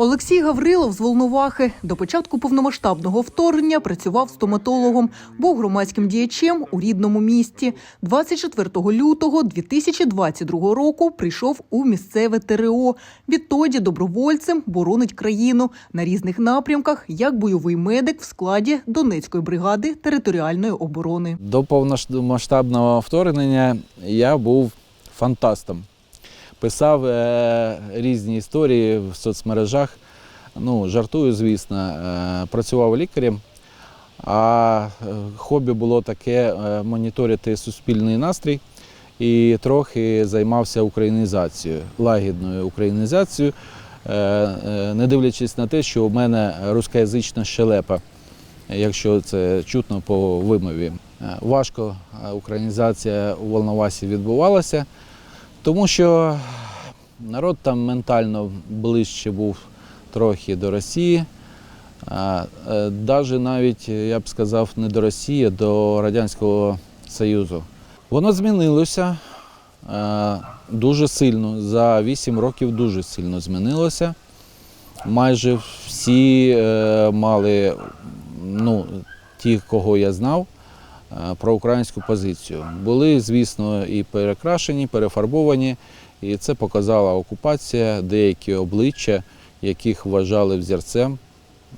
Олексій Гаврилов з Волновахи до початку повномасштабного вторгнення працював стоматологом, був громадським діячем у рідному місті. 24 лютого 2022 року прийшов у місцеве ТРО. Відтоді добровольцем боронить країну на різних напрямках, як бойовий медик в складі Донецької бригади територіальної оборони. До повномасштабного вторгнення я був фантастом. Писав е, різні історії в соцмережах. Ну, жартую, звісно, е, працював лікарем. А е, хобі було таке моніторити суспільний настрій і трохи займався українізацією, лагідною українізацією, не дивлячись на те, що у мене рускоязична щелепа, якщо це чутно по вимові. Важко українізація у Волновасі відбувалася, тому що народ там ментально ближче був трохи до Росії. Навіть навіть, я б сказав, не до Росії, а до Радянського Союзу. Воно змінилося е, дуже сильно. За 8 років дуже сильно змінилося. Майже всі е, мали, ну, ті, кого я знав, е, про українську позицію. Були, звісно, і перекрашені, перефарбовані, і це показала окупація, деякі обличчя, яких вважали взірцем,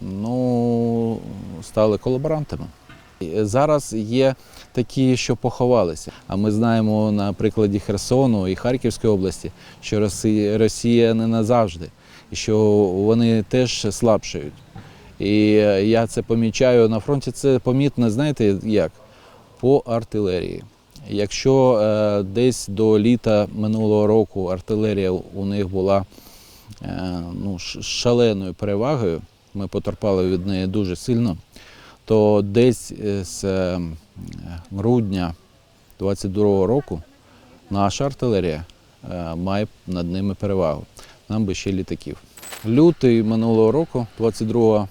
ну, стали колаборантами. Зараз є такі, що поховалися. А ми знаємо на прикладі Херсону і Харківської області, що Росія, не назавжди, і що вони теж слабшають. І я це помічаю на фронті. Це помітно, знаєте, як? По артилерії. Якщо е, десь до літа минулого року артилерія у них була е, ну, шаленою перевагою, ми потерпали від неї дуже сильно, то десь е, з е, грудня 22-го року наша артилерія е, має над ними перевагу. Нам би ще літаків. Лютий минулого року, 22-го,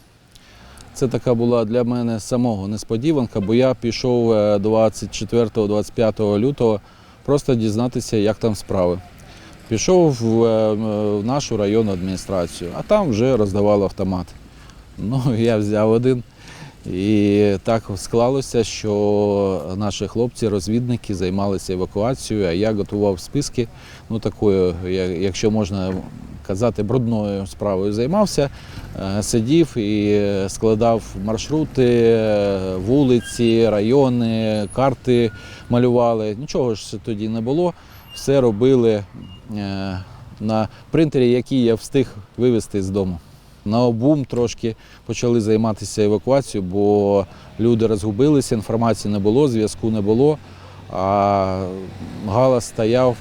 це така була для мене самого несподіванка, бо я пішов е, 24-25 лютого просто дізнатися, як там справи. Пішов в, е, в нашу районну адміністрацію, а там вже роздавали автомат. Ну, я взяв один. І так склалося, що наші хлопці-розвідники займалися евакуацією, а я готував списки, ну такою, якщо можна казати, брудною справою займався. Е, Сидів і складав маршрути, е, вулиці, райони, карти малювали. Нічого ж тоді не було. Все робили е, на принтері, який я встиг вивезти з дому. На обум трошки почали займатися евакуацією, бо люди розгубилися, інформації не було, зв'язку не було, а галас стояв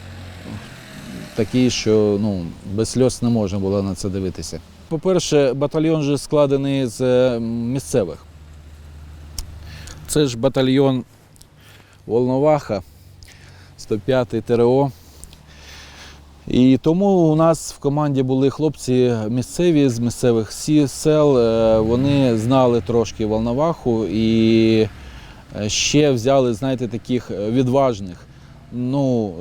такий, що ну, без сльоз не можна було на це дивитися. По-перше, батальйон же складений з е, місцевих. Це ж батальйон Волноваха, 105-й ТРО. І тому у нас в команді були хлопці місцеві з місцевих сел. е, Вони знали трошки Волноваху і е, ще взяли, знаєте, таких відважних ну,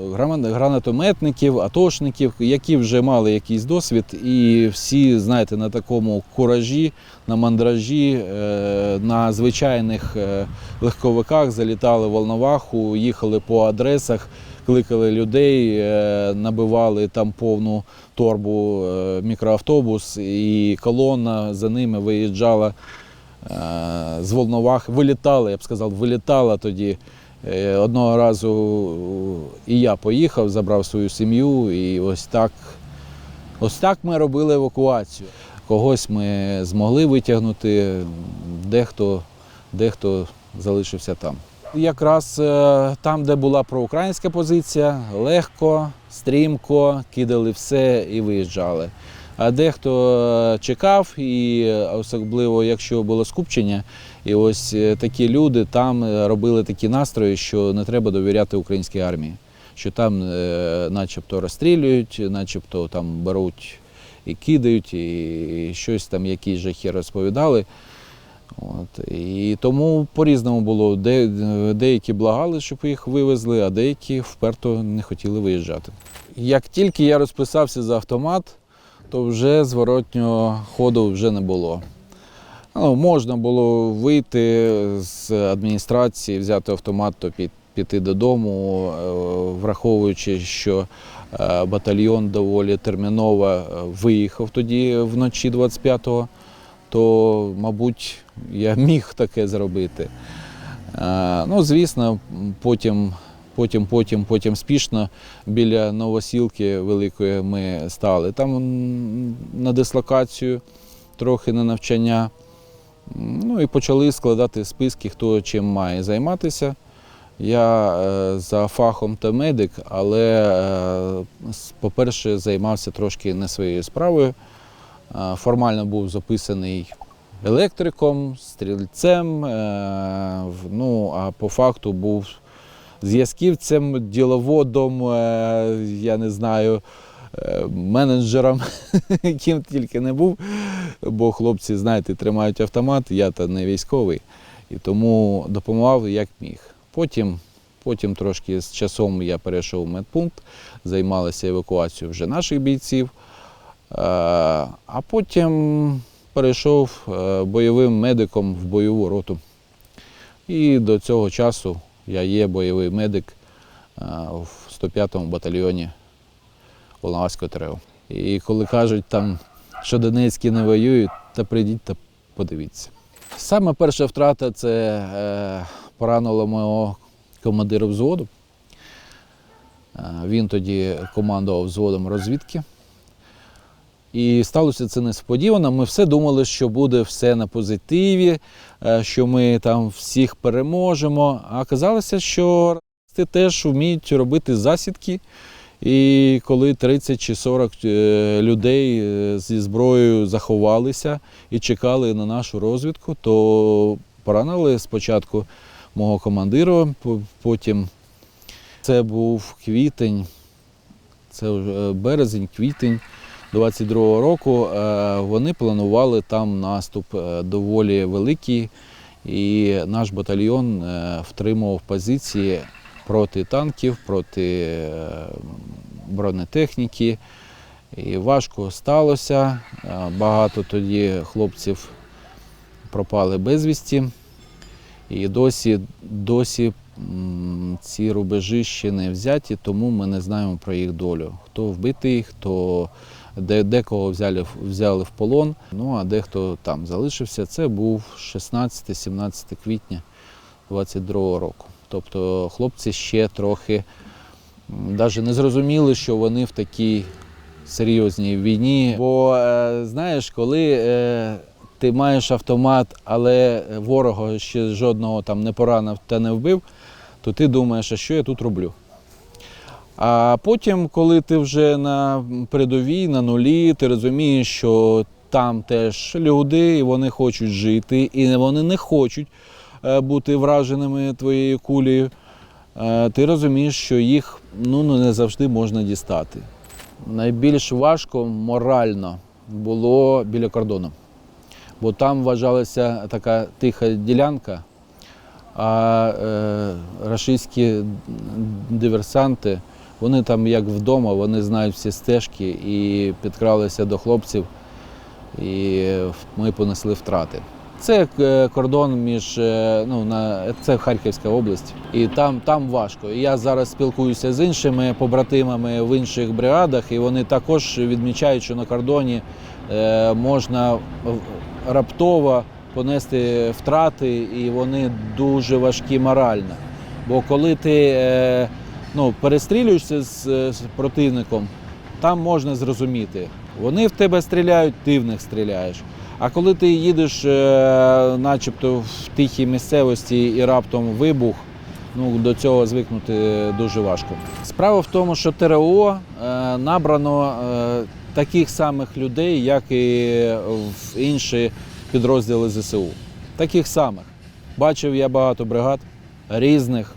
гранатометників, атошників, які вже мали якийсь досвід, і всі, знаєте, на такому куражі, на мандражі, е, на звичайних е, легковиках залітали в Волноваху, їхали по адресах, кликали людей, е, набивали там повну торбу мікроавтобус, і колона за ними виїжджала з Волновахи, вилітала, я б сказав, вилітала тоді. Е, Одного разу і я поїхав, забрав свою сім'ю, і ось так, ось так ми робили евакуацію. Когось ми змогли витягнути, дехто, дехто залишився там. Якраз е, там, де була проукраїнська позиція, легко, стрімко кидали все і виїжджали. А дехто е, чекав, і особливо якщо було скупчення, і ось е, такі люди там е, робили такі настрої, що не треба довіряти українській армії, що там е, начебто розстрілюють, начебто там беруть і кидають, і щось там, якісь жахи розповідали. От. І тому по-різному було. Де, деякі благали, щоб їх вивезли, а деякі вперто не хотіли виїжджати. Як тільки я розписався за автомат, то вже зворотнього ходу вже не було. Ну, можна було вийти з адміністрації, взяти автомат пі- піти додому, е, враховуючи, що е, батальйон доволі терміново е, виїхав тоді вночі 25-го, то, мабуть, я міг таке зробити. Ну, звісно, потім, потім, потім, потім спішно біля Новосілки Великої ми стали. Там на дислокацію, трохи на навчання. Ну і почали складати списки, хто чим має займатися. Я е, за фахом та медик, але, е, по-перше, займався трошки не своєю справою. Е, формально був записаний електриком, стрільцем, ну, а по факту був зв'язківцем, діловодом, я не знаю, менеджером, ким тільки не був, бо хлопці, знаєте, тримають автомат, я та не військовий, і тому допомагав як міг. Потім, потім трошки з часом я перейшов в медпункт, займалися евакуацією вже наших бійців, Е, а потім перейшов е, бойовим медиком в бойову роту. І до цього часу я є бойовий медик е, в 105-му батальйоні Волноваського ТРО. І коли кажуть, там, що Донецькі не воюють, та прийдіть та подивіться. Саме перша втрата це е, поранило мого командира взводу. Е, він тоді командував взводом розвідки. І сталося це несподівано. Ми все думали, що буде все на позитиві, е, що ми там всіх переможемо. А оказалося, що теж вміють робити засідки. І коли 30 чи 40 е, людей е, зі зброєю заховалися і чекали на нашу розвідку, то поранили спочатку мого командира, потім це був квітень, це березень, квітень 22-го року. Е, Вони планували там наступ е, доволі великий, і наш батальйон е, втримував позиції проти танків, проти е, бронетехніки. І важко сталося. Е, Багато тоді хлопців пропали безвісті. І досі, досі ці рубежі ще не взяті, тому ми не знаємо про їх долю. Хто вбитий, хто де, декого взяли, взяли в полон, ну а дехто там залишився. Це був 16-17 квітня 22 року. Тобто хлопці ще трохи навіть не зрозуміли, що вони в такій серйозній війні. Бо е, знаєш, коли е, ти маєш автомат, але ворога ще жодного там не поранив та не вбив, то ти думаєш, а що я тут роблю? А потім, коли ти вже на передовій, на нулі, ти розумієш, що там теж люди, і вони хочуть жити, і вони не хочуть бути враженими твоєю кулею. Е, Ти розумієш, що їх ну, ну, не завжди можна дістати. Найбільш важко морально було біля кордону, бо там вважалася така тиха ділянка, а е, диверсанти, вони там як вдома, вони знають всі стежки і підкралися до хлопців, і ми понесли втрати. Це е, кордон між е, ну на це Харківська область, і там, там важко. І я зараз спілкуюся з іншими побратимами в інших бригадах, і вони також відмічають, що на кордоні е, можна раптово понести втрати, і вони дуже важкі морально. Бо коли ти ну, перестрілюєшся з, з противником, там можна зрозуміти. Вони в тебе стріляють, ти в них стріляєш. А коли ти їдеш, е, начебто в тихій місцевості і раптом вибух, ну до цього звикнути дуже важко. Справа в тому, що ТРО е, набрано е, таких самих людей, як і в інші підрозділи ЗСУ. Таких самих. Бачив я багато бригад різних,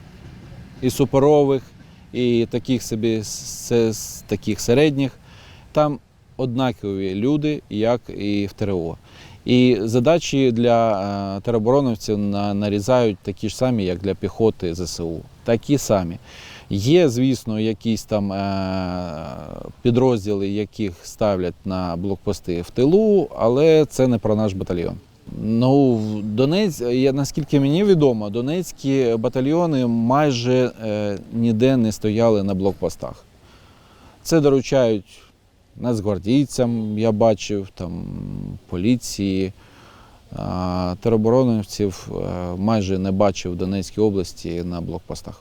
і суперових, і таких собі таких середніх. Там однакові люди, як і в ТРО. І задачі для е, теробороновців нарізають такі ж самі, як для піхоти ЗСУ. Такі самі. Є, звісно, якісь там е, підрозділи, яких ставлять на блокпости в тилу, але це не про наш батальйон. Ну, Донець, наскільки мені відомо, донецькі батальйони майже е, ніде не стояли на блокпостах. Це доручають нацгвардійцям, я бачив, там, поліції, а теробороновців е, майже не бачив в Донецькій області на блокпостах.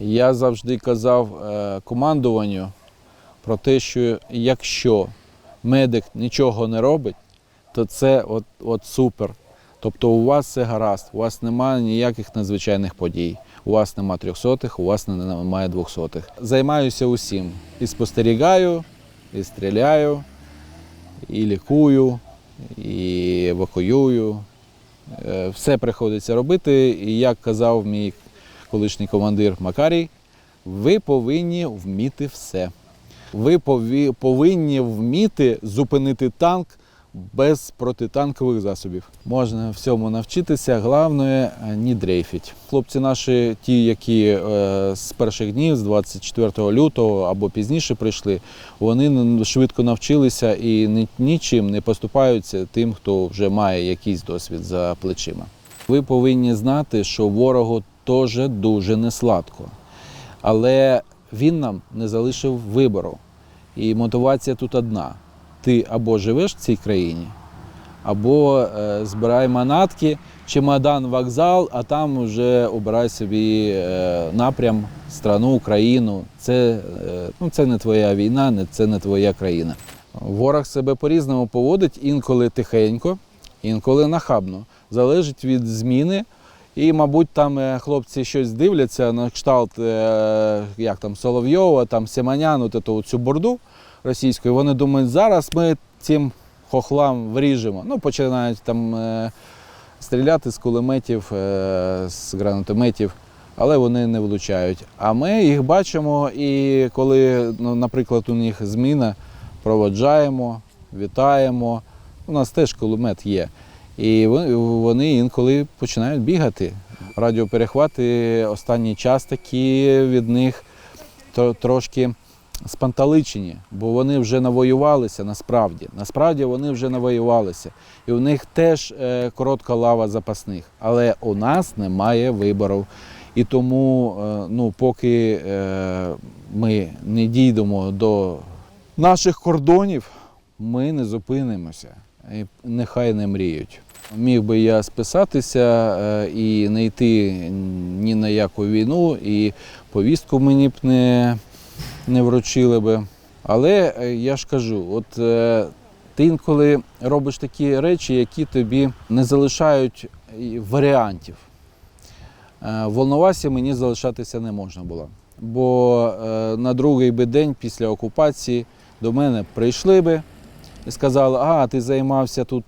Я завжди казав е, командуванню про те, що якщо медик нічого не робить, то це от, от супер. Тобто у вас все гаразд, у вас немає ніяких надзвичайних подій, у вас немає трьохсотих, у вас немає двохсотих. Займаюся усім. І спостерігаю, і стріляю, і лікую, і евакуюю. Е, Все приходиться робити. І як казав мій колишній командир Макарій, ви повинні вміти все. Ви повинні вміти зупинити танк без протитанкових засобів. Можна всьому навчитися, головне не дрейфіть. Хлопці наші, ті, які е, з перших днів, з 24 лютого або пізніше прийшли, вони швидко навчилися і нічим не поступаються тим, хто вже має якийсь досвід за плечима. Ви повинні знати, що ворогу теж дуже несладко. Але він нам не залишив вибору. І мотивація тут одна: ти або живеш в цій країні, або е, збирай манатки, чемодан, вокзал, а там вже обирай собі е, напрям, страну, країну. Це, е, ну, це не твоя війна, це не твоя країна. Ворог себе по-різному поводить, інколи тихенько, інколи нахабно. Залежить від зміни. І, мабуть, там хлопці щось дивляться на кшталт, як там Соловйова, там Сіманян, от цю борду російську. І вони думають, зараз ми цим хохлам вріжемо. Ну, починають там е, стріляти з кулеметів, е, з гранатометів, але вони не влучають. А ми їх бачимо, і коли, ну, наприклад, у них зміна, проводжаємо, вітаємо. У нас теж кулемет є. І вони- інколи починають бігати. Радіоперехвати останній час такі від них трошки спанталичені, бо вони вже навоювалися насправді. Насправді вони вже навоювалися. І у них теж е, коротка лава запасних. Але у нас немає вибору. І тому, е, ну, поки е, ми не дійдемо до наших кордонів, ми не зупинимося. І нехай не мріють. Міг би я списатися і не йти ні на яку війну, і повістку мені б не, не вручили би. Але е, я ж кажу, от е, ти інколи робиш такі речі, які тобі не залишають варіантів. Е, Волновасі мені залишатися не можна було. Бо на другий би день після окупації до мене прийшли би і сказали, а ти займався тут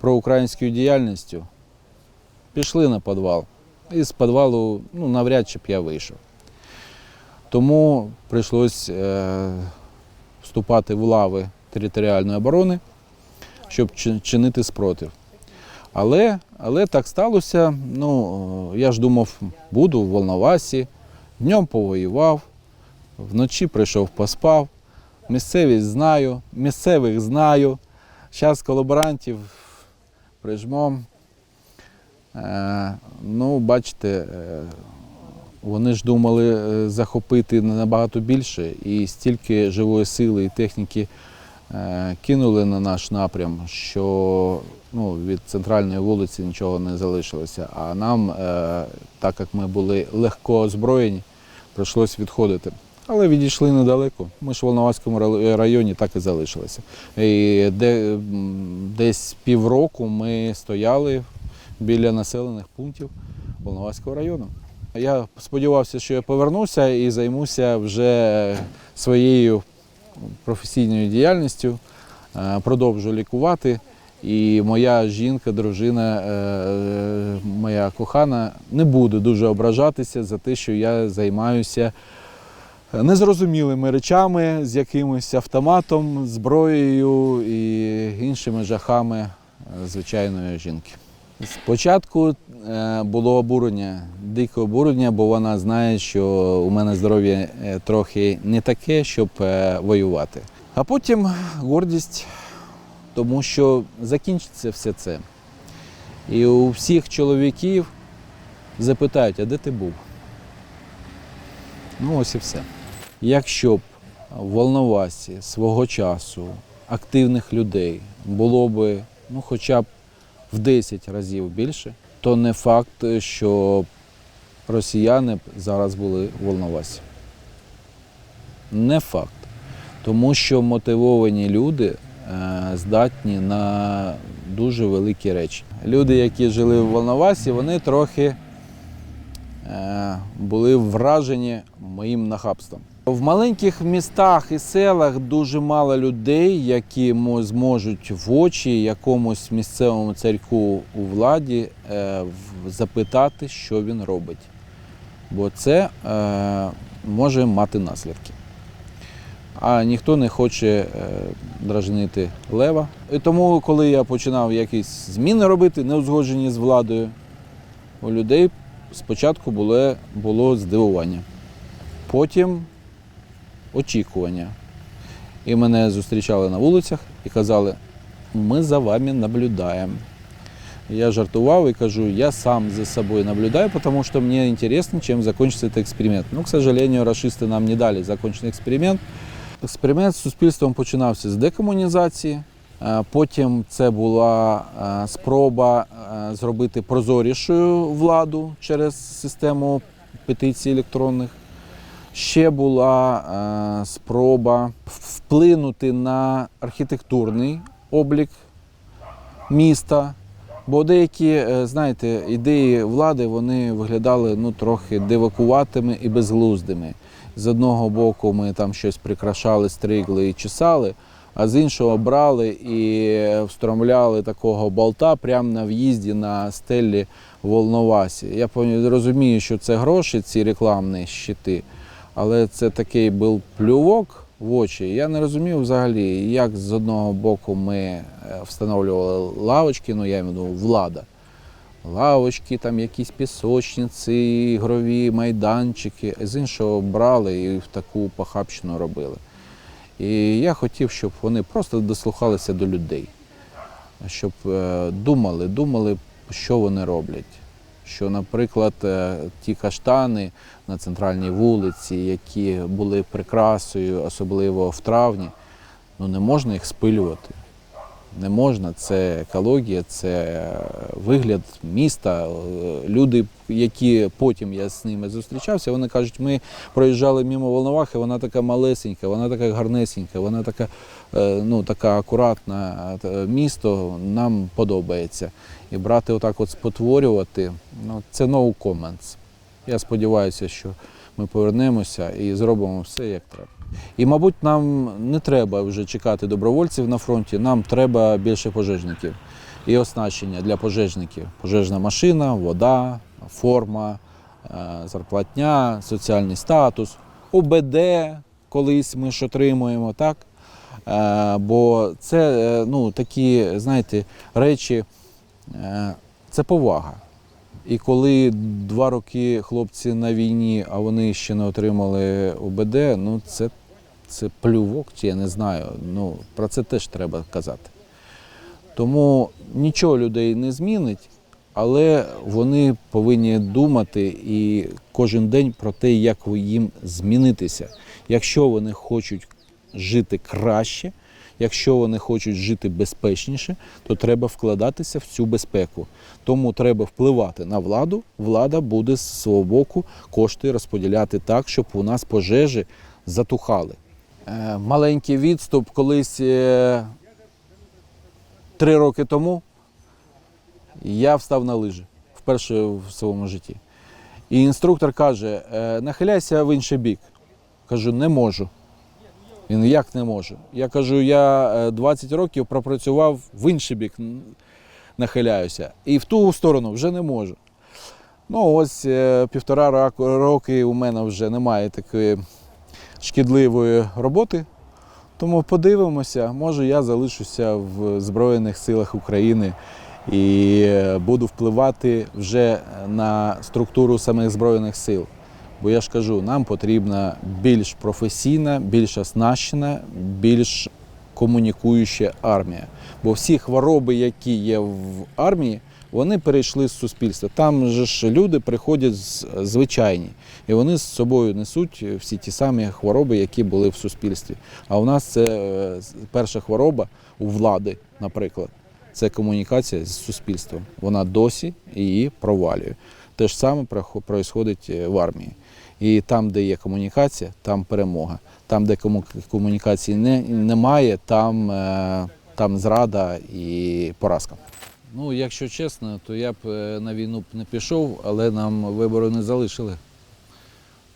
проукраїнською діяльністю. Пішли на підвал. І з підвалу ну, навряд чи б я вийшов. Тому прийшлось е, вступати в лави територіальної оборони, щоб чинити спротив. Але, але так сталося. Ну, е, я ж думав, буду в Волновасі, днем повоював, вночі прийшов, поспав. Місцевість знаю, місцевих знаю. Зараз колаборантів прижмом. Е, ну, бачите, вони ж думали е, захопити набагато більше, і стільки живої сили і техніки е, кинули на наш напрям, що ну, від центральної вулиці нічого не залишилося. А нам, е, так як ми були легко озброєні, прийшлось відходити. Але відійшли недалеко. Ми ж в Волноваському районі так і залишилися. І де, десь півроку ми стояли біля населених пунктів Волноваського району. Я сподівався, що я повернуся і займуся вже своєю професійною діяльністю, е, продовжу лікувати. І моя жінка, дружина, е, моя кохана не буде дуже ображатися за те, що я займаюся незрозумілими речами з якимось автоматом, зброєю і іншими жахами е, звичайної жінки. Спочатку е, було обурення, дике обурення, бо вона знає, що у мене здоров'я е, трохи не таке, щоб е, воювати. А потім гордість, тому що закінчиться все це. І у всіх чоловіків запитають, а де ти був? Ну, ось і все. Якщо б в Волновасі свого часу активних людей було б ну, хоча б в 10 разів більше, то не факт, що росіяни зараз були в Волновасі. Не факт. Тому що мотивовані люди е, здатні на дуже великі речі. Люди, які жили в Волновасі, вони трохи е, були вражені моїм нахабством. В маленьких містах і селах дуже мало людей, які зможуть в очі якомусь місцевому царьку у владі е, запитати, що він робить. Бо це е, може мати наслідки. А ніхто не хоче е, дражнити лева. І тому, коли я починав якісь зміни робити, не узгоджені з владою, у людей спочатку було, було здивування. Потім очікування. І мене зустрічали на вулицях і казали, ми за вами наблюдаємо. Я жартував и кажу, я сам за собой наблюдаю, потому что мне интересно, чем закончится этот эксперимент. Но, к сожалению, расисты нам не дали закончити експеримент. Експеримент з суспільством починався з декомунізації. Е, Потім це була е, спроба е, зробити прозорішою владу через систему петицій електронних. Ще була е, спроба вплинути на архітектурний облік міста. Бо деякі, е, знаєте, ідеї влади вони виглядали ну, трохи дивакуватими і безглуздими. З одного боку, ми там щось прикрашали, стригли і чесали, а з іншого брали і встромляли такого болта прямо на в'їзді на стелі Волновасі. Я розумію, що це гроші, ці рекламні щити, але це такий був плювок в очі. Я не розумів взагалі, як з одного боку ми е, встановлювали лавочки, ну я маю на влада. Лавочки, там якісь пісочниці, ігрові майданчики, з іншого брали і в таку похабщину робили. І я хотів, щоб вони просто дослухалися до людей, щоб е, думали, думали, що вони роблять. Що, наприклад, е, ті каштани на центральній вулиці, які були прикрасою, особливо в травні, ну не можна їх спилювати. Не можна, це екологія, це вигляд міста. Е, Люди, які потім я з ними зустрічався, вони кажуть, ми проїжджали мимо Волновахи, вона така малесенька, вона така гарнесенька, вона така, е, ну, така акуратна. Е, Місто нам подобається. І брати отак от спотворювати, ну, це no comments. Я сподіваюся, що ми повернемося і зробимо все як треба. І, мабуть, нам не треба вже чекати добровольців на фронті, нам треба більше пожежників і оснащення для пожежників. Пожежна машина, вода, форма, е, зарплатня, соціальний статус, ОБД колись ми ж отримуємо, так? Е, Бо це е, ну, такі, знаєте, речі, це повага. І коли два роки хлопці на війні, а вони ще не отримали ОБД, ну це, це плювок, чи я не знаю. Ну, про це теж треба казати. Тому нічого людей не змінить, але вони повинні думати і кожен день про те, як їм змінитися. Якщо вони хочуть жити краще, якщо вони хочуть жити безпечніше, то треба вкладатися в цю безпеку. Тому треба впливати на владу. Влада буде з свого боку кошти розподіляти так, щоб у нас пожежі затухали. Е, Маленький відступ колись е, три роки тому я встав на лижі вперше в своєму житті. І інструктор каже: «Е, нахиляйся в інший бік. Кажу, не можу. Він як не може? Я кажу, я е, 20 років пропрацював в інший бік, нахиляюся. І в ту сторону вже не можу. Ну, ось е, півтора роки у мене вже немає такої шкідливої роботи. Тому подивимося, може я залишуся в Збройних силах України і е, буду впливати вже на структуру самих Збройних сил. Бо я ж кажу, нам потрібна більш професійна, більш оснащена, більш комунікуюча армія. Бо всі хвороби, які є в армії, вони перейшли з суспільства. Там же ж люди приходять звичайні, і вони з собою несуть всі ті самі хвороби, які були в суспільстві. А у нас це е, перша хвороба у влади, наприклад, це комунікація з суспільством. Вона досі її провалює. Те ж саме відбувається в армії. І там, де є комунікація, там перемога. Там, де кому- комунікації не, немає, там, е, там зрада і поразка. Ну, якщо чесно, то я б е, на війну б не пішов, але нам вибору не залишили.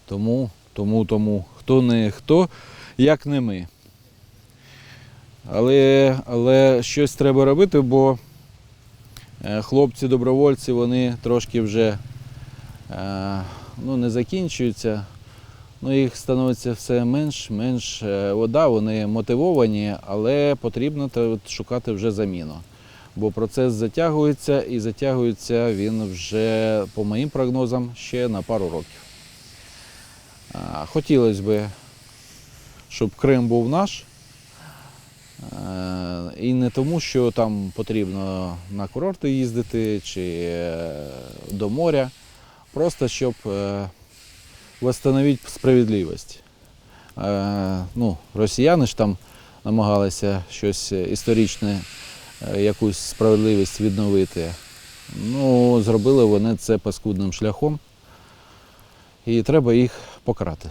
Тому, тому, тому, хто не хто, як не ми. Але, але щось треба робити, бо е, хлопці-добровольці вони трошки вже е, ну, не закінчуються. Ну, їх становиться все менш, менш е, вода, вони мотивовані, але потрібно шукати вже заміну. Бо процес затягується і затягується він вже, по моїм прогнозам, ще на пару років. Хотілося б, щоб Крим був наш. Е, І не тому, що там потрібно на курорти їздити чи е, до моря, просто щоб е, восстановити справедливість. Е, Ну, росіяни ж там намагалися щось історичне, е, якусь справедливість відновити. Ну, зробили вони це паскудним шляхом, і треба їх покарати.